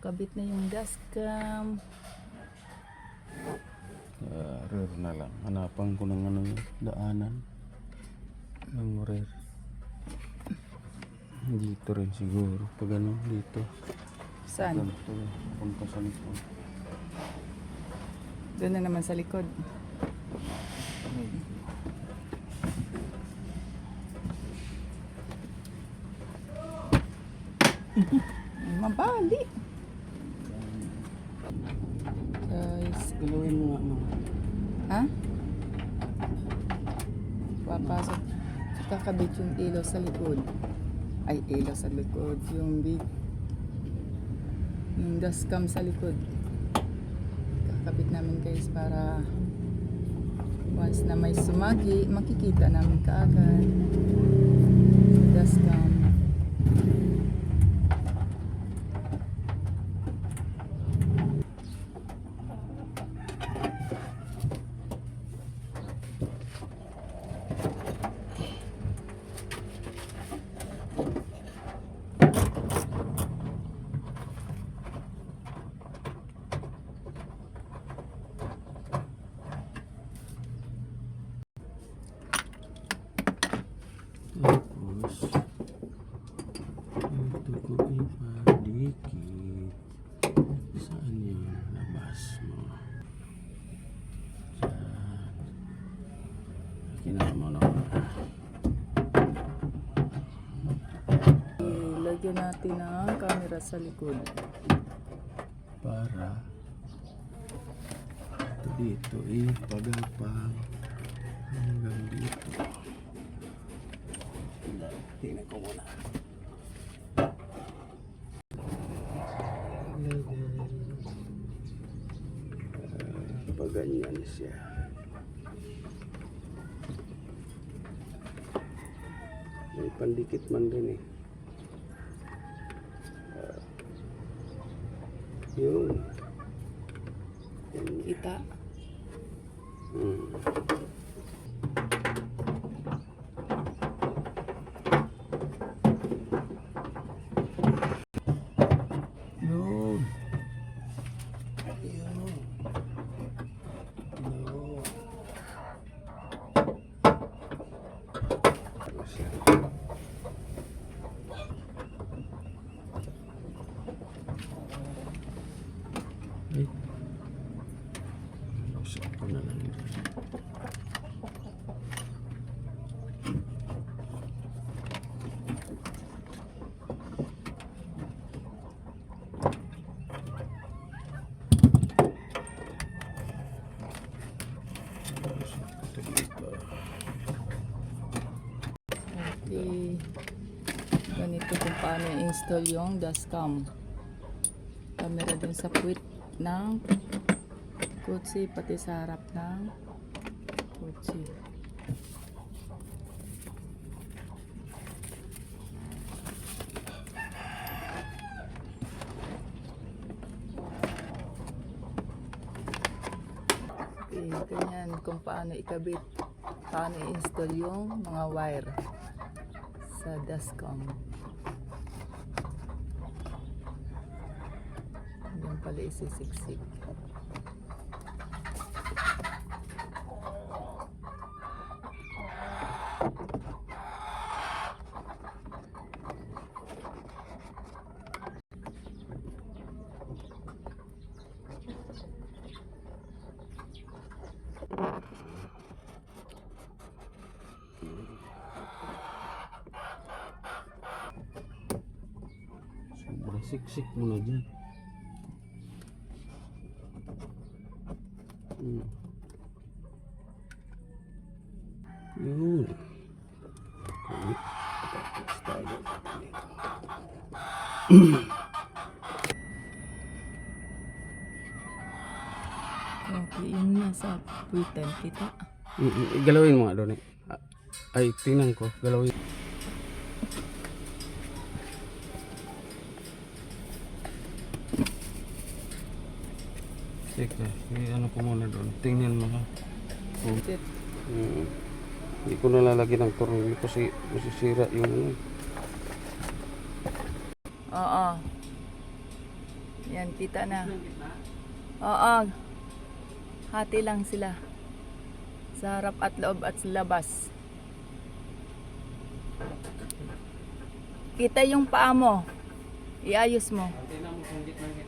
kabit na yung dashcam. Uh, rare na lang. Hanapan ko ng ano yung daanan. Ng rare. Dito rin siguro. Pag ano, dito. Saan? Ganito. Punta sa likod. Doon na naman sa likod. Mabali. Galawin mo nga mo. ha? Papasok. Kakabit yung ilaw sa likod. Ay, ilaw sa likod. Yung big. Yung dashcam sa likod. Kakabit namin guys para once na may sumagi, makikita namin kaagad. Dashcam. Tapos, ito ko ipadikit. Saan yung labas mo? Saan? Kinala mo na. Ilagyan natin ang camera sa likod. Para ito dito ipagapang hanggang dito. Ganyan siya. May pandikit man din eh. Ah, yun. Ganyan. Kita. Hmm. Okay. Ganito kung paano i-install yung dashcam. Camera dun sa puwit ng kotse pati sa harap ng kotse. Okay, ganyan kung paano ikabit, paano i-install yung mga wire sa Dascom. Yan pala isisiksik. Siksik mo na dyan. Hmm. Yun. Okay. Tapos tayo. Okay, yun na sa puwitan kita. Galawin mo nga doon eh. Ah, Ay, tingnan ko. Galawin. Teka, may ano ko muna doon. Tingnan mo ha. Oh. Hmm. Hindi ko nalalagyan ng tornilyo kasi masisira yung... Ano. Oo. Yan, kita na. Oo. Hati lang sila. Sa harap at loob at labas. Kita yung paa mo. Iayos mo. Hati lang, hindi na